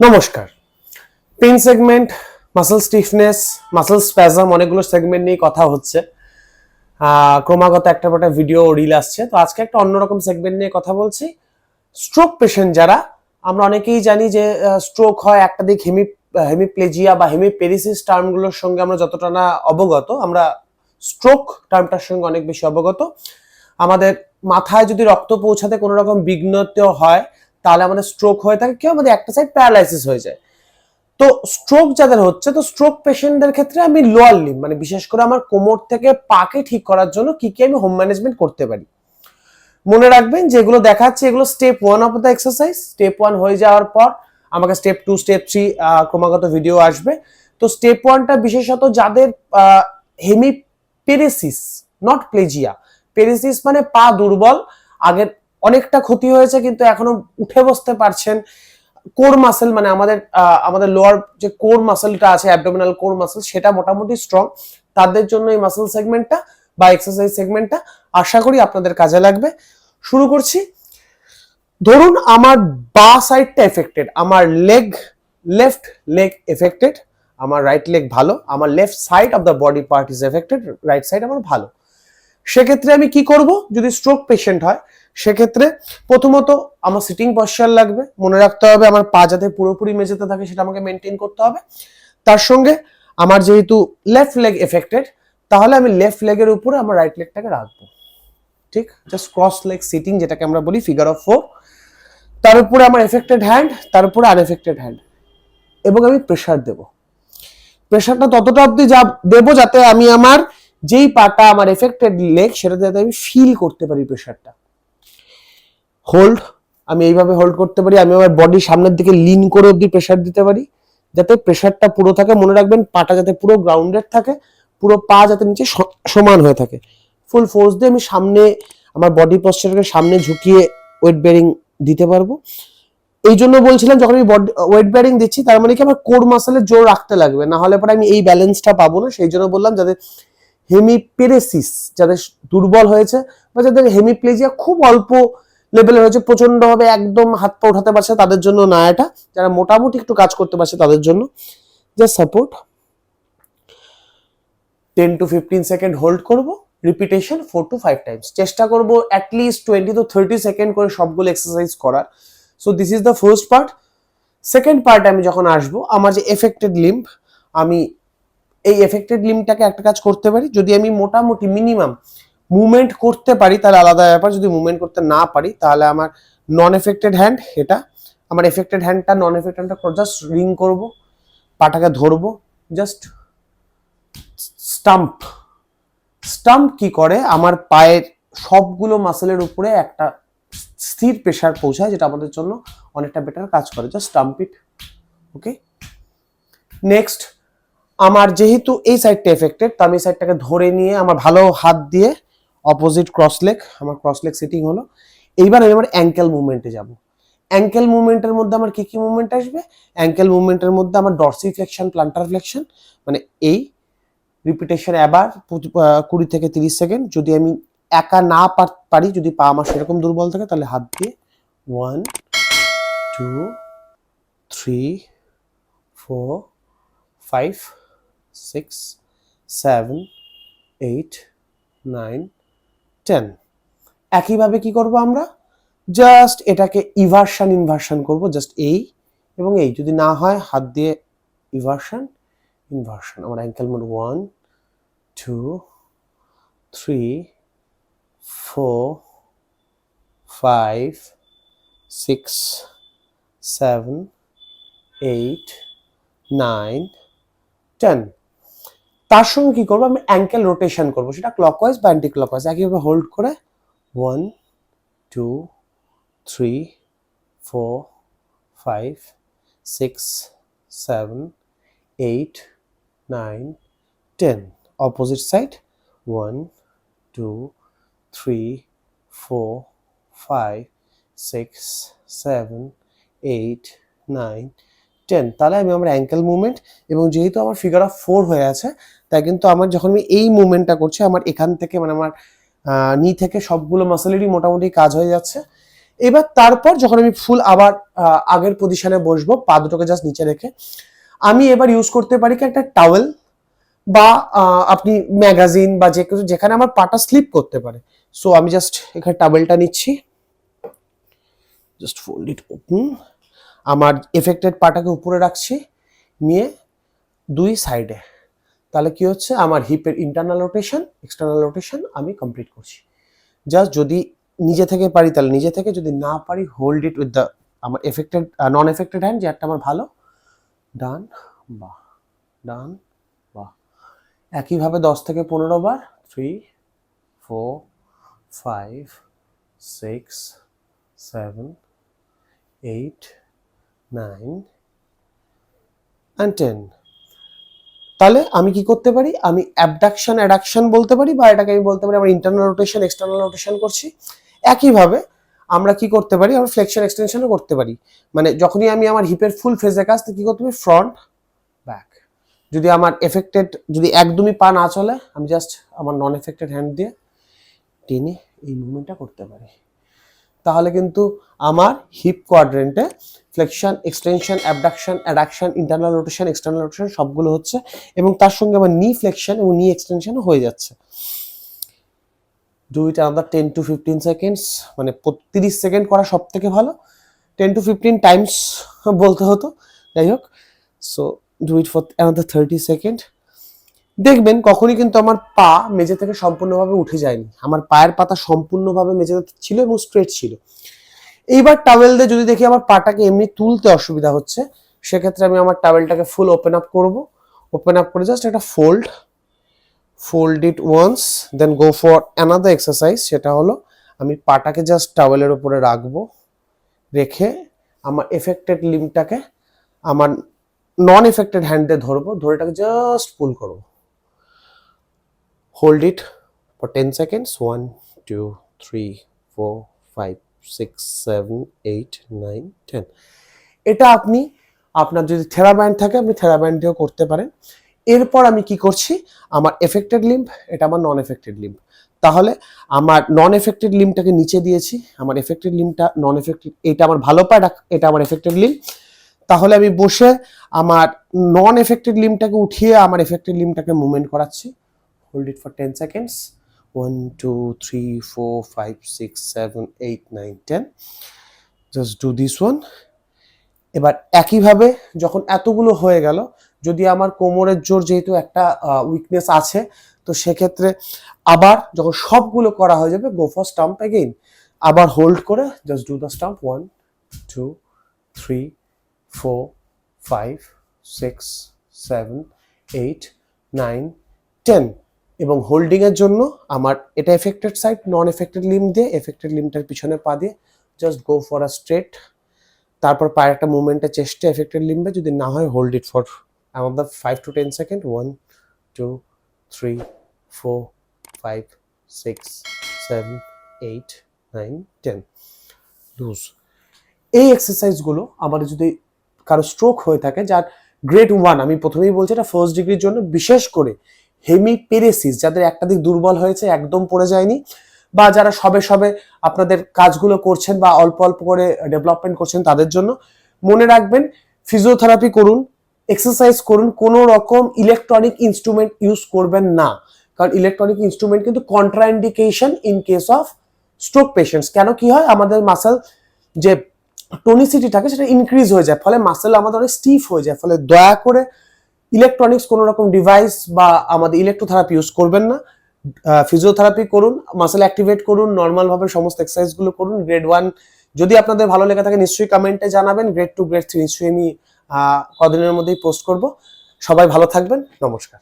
নমস্কার। Pain segment muscle stiffness muscle spasm অনেকগুলো segment নিয়ে কথা হচ্ছে। ক্রমাগত একটা একটা ভিডিও রিল আসছে। তো আজকে একটা অন্যরকম সেগমেন্ট নিয়ে কথা বলছি। স্ট্রোক পেশেন্ট যারা, আমরা অনেকেই জানি যে স্ট্রোক হয় একটা দিক হেমি হেমিপ্লেজিয়া বা হেমিপেরিসিস টার্মগুলোর সঙ্গে আমরা যতটা না অবগত, আমরা স্ট্রোক টার্মটার সঙ্গে অনেক বেশি অবগত। আমাদের মাথায় যদি রক্ত পৌঁছাতে কোনো রকম হয় তাহলে আমাদের স্ট্রোক হয়ে থাকে, কেউ আমাদের একটা সাইড প্যারালাইসিস হয়ে যায়। তো স্ট্রোক যাদের হচ্ছে, তো স্ট্রোক পেশেন্টদের ক্ষেত্রে আমি লোয়ার লিম মানে বিশেষ করে আমার কোমর থেকে পাকে ঠিক করার জন্য কি কি আমি হোম ম্যানেজমেন্ট করতে পারি। মনে রাখবেন যেগুলো দেখাচ্ছে, এগুলো step one of the exercise step one হয়ে যাওয়ার পর আমাকে স্টেপ টু স্টেপ থ্রি ক্রমাগত ভিডিও আসবে। তো স্টেপ ওয়ানটা বিশেষত যাদের হেমিপেরেসিস নট প্লেজিয়া পেরেসিস মানে পা দুর্বল, আগের অনেকটা ক্ষতি হয়েছে, কিন্তু এখনও উঠে বসতে পারছেন। কোর মাসেল মানে আমাদের আমাদের লোয়ার যে কোর মাসেলটা আছে অ্যাবডোমিনাল কোর মাসেল সেটা মোটামুটি স্ট্রং তাদের জন্য এই মাসেল সেগমেন্টটা বা এক্সারসাইজ সেগমেন্টটা আশা করি আপনাদের কাজে লাগবে। শুরু করছি। ধরুন আমার বা সাইডটা এফেক্টেড আমার লেগ লেফট লেগ এফেক্টেড আমার রাইট লেগ ভালো, আমার left side of the body part is affected right side আমার ভালো। সেক্ষেত্রে আমি কি করব? যদি স্ট্রোক পেশেন্ট হয়, সেক্ষেত্রে প্রথমত আমার সিটিং পশ্চার লাগবে, মনে রাখতে হবে আমার পা যাতে পুরোপুরি মেঝেতে থাকে সেটা আমাকে মেনটেন করতে হবে। তার সঙ্গে আমার যেহেতু লেফট লেগ এফেক্টেড তাহলে আমি লেফট লেগের উপরে আমার রাইট লেগটাকে রাখব। ঠিক? জাস্ট ক্রস লেগ সিটিং যেটাকে আমরা বলি ফিগার অফ ফোর তার উপরে আমার এফেক্টেড হ্যান্ড তার উপরে আনএফেক্টেড হ্যান্ড এবং আমি প্রেশার দেব। প্রেশারটা ততটা অবধি যা দেবো যাতে আমি আমার যেই পাটা আমার এফেক্টেড লেগ সেটা যাতে আমি ফিল করতে পারি প্রেশারটা হোল্ড আমি এইভাবে হোল্ড করতে পারি, আমি আমার বডির সামনের দিকে লিন করে অব্দি প্রেশার দিতে পারি, যাতে প্রেশারটা পুরো থাকে, মনে রাখবেন পাটা যাতে পুরো গ্রাউন্ডেড থাকে, পুরো পা যাতে নিচে সমান হয়ে থাকে। ফুল ফোর্স দিয়ে আমি সামনে আমার বডি পশ্চারকে সামনে ঝুঁকিয়ে ওয়েট বেয়ারিং দিতে পারব। এই জন্য বলছিলাম, যখন আমি বডি ওয়েট বেয়ারিং দিচ্ছি, তার মানে কি আমার কোর মাসেলের জোর রাখতে লাগবে, না হলে পরে আমি এই ব্যালেন্সটা পাবো না, সেই জন্য বললাম যাদের হেমিপেরেসিস, যাদের দুর্বল হয়েছে বা যাদের হেমিপ্লেজিয়া খুব অল্প লেভেলের হয়েছে প্রচণ্ড ভাবে একদম হাত পা উঠাতে পারছে তাদের জন্য না এটা, যারা মোটামুটি একটু কাজ করতে পারছে তাদের জন্য। Just support ten to fifteen second hold করব repetition four to five times চেষ্টা করব at least twenty to thirty second করে সবগুলো এক্সারসাইজ করার। So this is the first part second part আমি যখন আসব, আমার যে এফেক্টেড লিম্প আমি এই এফেক্টেড লিম্বটাকে একটা কাজ করতে পারি। যদি আমি মোটামুটি মিনিমাম মুভমেন্ট করতে পারি, তাহলে আলাদা ব্যাপার। যদি মুভমেন্ট করতে না পারি, তাহলে আমার নন এফেক্টেড হ্যান্ড এটা আমার এফেক্টেড হ্যান্ডটা নন এফেক্টেড হ্যান্ডটা জাস্ট রিং করব, পাটাকে ধরবো জাস্ট স্টাম্প স্টাম্প কি করে? আমার পায়ের সবগুলো মাসেলের উপরে একটা স্থির প্রেশার পৌঁছায়, যেটা আমাদের জন্য অনেকটা বেটার কাজ করে। Just stump it okay next আমার যেহেতু এই সাইডটা এফেক্টেড তো আমি সাইডটাকে ধরে নিয়ে আমার ভালো হাত দিয়ে অপোজিট ক্রস লেগ আমার ক্রস লেগ সিটিং হলো। এইবার আমি আমার অ্যাঙ্কেল মুভমেন্টে যাব। অ্যাঙ্কেল মুভমেন্টের মধ্যে আমার কী কী মুভমেন্ট আসবে? অ্যাঙ্কেল মুভমেন্টের মধ্যে আমার ডরসি ফ্লেকশন প্লান্টার ফ্লেকশন মানে এই রিপিটেশন আবার কুড়ি থেকে তিরিশ সেকেন্ড যদি আমি একা না পারি যদি পা আমার সেরকম দুর্বল থাকে, তাহলে হাত দিয়ে one two three four five six seven eight nine ten একইভাবে কি করব আমরা? জাস্ট এটাকে ইভার্সান ইনভার্সান করব জাস্ট এই এবং এই। যদি না হয়, হাত দিয়ে ইভার্সান ইনভার্সান আমার ankle mode one two three four five six seven eight nine ten তার সঙ্গে কি করব? আমি অ্যাঙ্কেল রোটেশন করব। সেটা ক্লকওয়াইজ বা অ্যান্টি ক্লকওয়াইজ একইভাবে হোল্ড করে one two three four five six seven eight nine ten opposite side one two three four five six seven eight nine ten তাহলে আমি আমার অ্যাঙ্কেল মুভমেন্ট এবং যেহেতু আমার ফিগার অফ ফোর হয়ে আছে তাই কিন্তু আমার যখন আমি এই মুভমেন্টটা করছি, আমার এখান থেকে মানে আমার নি থেকে সবগুলো মাসেলেরই মোটামুটি কাজ হয়ে যাচ্ছে। এবার তারপর যখন আমি ফুল আবার আগের পজিশনে বসবো, পা দুটোকে জাস্ট নিচে রেখে, আমি এবার ইউজ করতে পারি কি একটা টাওয়েল বা আপনি ম্যাগাজিন বা যে কিছু, যেখানে আমার পাটা স্লিপ করতে পারে। সো আমি জাস্ট এখানে টাওয়েলটা নিচ্ছি। জাস্ট ফোল্ড ইট ওপেন আমার এফেক্টেড পাটাকে উপরে রাখছি। নিয়ে দুই সাইডে তাহলে কি হচ্ছে? আমার হিপের ইন্টারনাল রোটেশন এক্সটার্নাল রোটেশন আমি কমপ্লিট করছি। জাস্ট যদি নিজে থেকে পারি, তাহলে নিজে থেকে যদি না পারি হোল্ড ইট উইথ দ্য আমার এফেক্টেড নন এফেক্টেড হ্যান্ড যে একটা আমার ভালো ডান বা ডান বা একইভাবে দশ থেকে পনেরো বার three four five six seven eight nine and ten তাহলে আমি কি করতে পারি? আমি অ্যাবডাকশন অ্যাডাকশন বলতে পারি বা এটাকে আমি বলতে পারি, আমার ইন্টারনাল রোটেশন এক্সটার্নাল রোটেশন করছি। একইভাবে আমরা কি করতে পারি? আমরা ফ্লেকশন এক্সটেনশনও করতে পারি। মানে যখনই আমি আমার হিপের ফুল ফেজে কাজ, তো কি করতে পারি ফ্রন্ট ব্যাক যদি আমার এফেক্টেড যদি একদমই পা না চলে, আমি জাস্ট আমার নন এফেক্টেড হ্যান্ড দিয়ে টেনে এই মুভমেন্টটা করতে পারি। তাহলে কিন্তু আমার hip কোয়াড্রেন্টে flexion extension abduction adduction internal rotation external rotation সবগুলো হচ্ছে এবং তার সঙ্গে আমার নি ফ্লেকশন এবং নি এক্সটেনশনও হয়ে যাচ্ছে। Do it another ten to fifteen seconds মানে তিরিশ সেকেন্ড করা সব থেকে ভালো। টেন টু ফিফটিন টাইমস বলতে হতো। যাই হোক so do it for another thirty second দেখবেন কখনই কিন্তু আমার পা মেঝে থেকে সম্পূর্ণভাবে উঠে যায়নি। আমার পায়ের পাতা সম্পূর্ণভাবে মেঝেতে ছিল এবং স্ট্রেট ছিল। এইবার টাওয়েল দিয়ে যদি দেখি আমার পাটাকে এমনি তুলতে অসুবিধা হচ্ছে, সেক্ষেত্রে আমি আমার টাওয়েলটাকে ফুল ওপেন আপ করব। ওপেন আপ করে জাস্ট একটা fold fold it once then go for another exercise সেটা হলো আমি পাটাকে জাস্ট টাওয়েলের উপরে রাখব, রেখে আমার এফেক্টেড লিম্পটাকে আমার নন এফেক্টেড হ্যান্ডে ধরবো ধরেটাকে জাস্ট পুল করব। Hold it for 10 seconds. 1 2 3 4 5 6 7 8 9 10 এটা আপনি, আপনার যদি থেরাব্যান্ড থাকে, আপনি থেরাব্যান্ড করতে পারেন। এরপর আমি কি করছি? আমার এফেক্টেড লিম্প এটা আমার নন এফেক্টেড লিম্প তাহলে আমার নন এফেক্টেড লিম্পটাকে নিচে দিয়েছি। আমার এফেক্টেড লিম্পটা নন এফেক্টেড এটা আমার ভালো পায়, এটা আমার এফেক্টেড লিম্প তাহলে আমি বসে আমার নন এফেক্টেড লিম্পটাকে উঠিয়ে, আমার এফেক্টেড লিম্পটাকে মুভমেন্ট করাচ্ছি। Hold it for 10 seconds. 1 2 3 4 5 6 7 8 9 10 just do this one. এবার একইভাবে যখন এতগুলো হয়ে গেল, যদি আমার কোমরের জোর যেহেতু একটা উইকনেস আছে, তো সেক্ষেত্রে আবার যখন সবগুলো করা হয়ে যাবে গো ফর স্টাম্প এগেইন আবার হোল্ড করে just do the stump one two three four five six seven eight nine ten এবং হোল্ডিং এর জন্য আমার এটা affected side non affected limb দিয়ে এফেক্টেড লিমটার পিছনে পা দিয়ে just go for a straight তারপর পায়ের একটা মুভমেন্টের চেষ্টা এফেক্টেড লিম্বে যদি না হয় হোল্ড ইট ফর আমাদের five to ten second one two three four five six seven eight nine ten এই এক্সারসাইজগুলো আমাদের যদি কারও স্ট্রোক হয়ে থাকে, যার গ্রেড ওয়ান আমি প্রথমেই বলছি এটা ফার্স্ট ডিগ্রির জন্য বিশেষ করে হেমিপেরেসিস যাদের একটা দিক দুর্বল হয়েছে, একদম পড়ে যায়নি, বা যারা সবে সবে আপনাদের কাজগুলো করছেন বা অল্প অল্প করে ডেভেলপমেন্ট করছেন তাদের জন্য, মনে রাখবেন ফিজিওথেরাপি করুন এক্সারসাইজ করুন, কোনো রকম ইলেকট্রনিক ইনস্ট্রুমেন্ট ইউজ করবেন না। কারণ ইলেকট্রনিক ইনস্ট্রুমেন্ট কিন্তু contraindication in case of stroke patients কেন কি হয়? আমাদের মাসেল যে টনিসিটি থাকে, সেটা ইনক্রিজ হয়ে যায়, ফলে মাসেল আমাদের অনেক স্টিফ হয়ে যায়। ফলে দয়া করে ইলেকট্রনিক্স কোনো রকম ডিভাইস বা আমাদের ইলেকট্রোথেরাপি ইউজ করবেন না। ফিজিওথেরাপি করুন মাসেল অ্যাক্টিভেট করুন নর্মালভাবে সমস্ত এক্সারসাইজগুলো করুন। গ্রেড ওয়ান যদি আপনাদের ভালো লেগে থাকে নিশ্চয়ই কমেন্টে জানাবেন। গ্রেড টু গ্রেড থ্রি নিশ্চয়ই আমি কদিনের মধ্যেই পোস্ট করব। সবাই ভালো থাকবেন। নমস্কার।